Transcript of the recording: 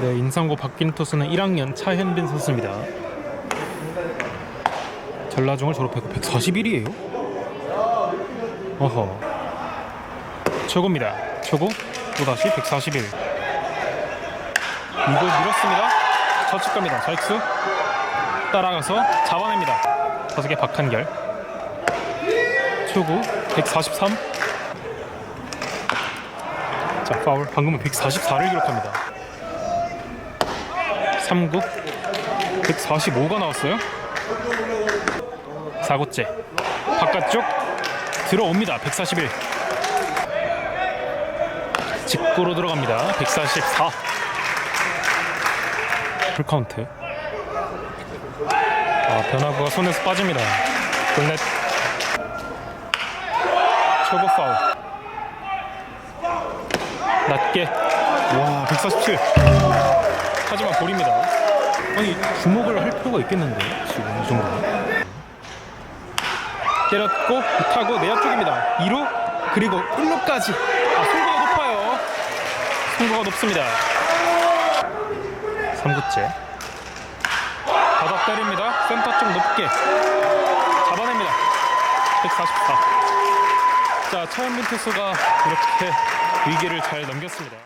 네, 인상고 바뀐 투수는 1학년 차현빈 선수입니다. 전라중을 졸업했고 141이에요. 어허. 초구입니다. 초구 또다시 141. 이거 밀었습니다. 좌측 갑니다. 좌익수 따라가서 잡아냅니다. 다섯 개 박한결. 초구 143. 자 파울 방금은 144를 기록합니다 3구 145가 나왔어요. 4구째. 바깥쪽 들어옵니다. 141 직구로 들어갑니다. 144 풀카운트. 아 변화구가 손에서 빠집니다. 볼넷. 초구 파울. 낮게. 와 147 하지만 볼입니다. 아니 주목을 할 필요가 있겠는데 지금 이 정도면? 때렸고 타고 내야 쪽입니다. 2루 그리고 1루까지. 아 송구가 높아요. 송구가 높습니다. 3구째. 바닥 때립니다. 센터 쪽 높게. 잡아냅니다. 144 자, 차현민 투수가 이렇게 위기를 잘 넘겼습니다.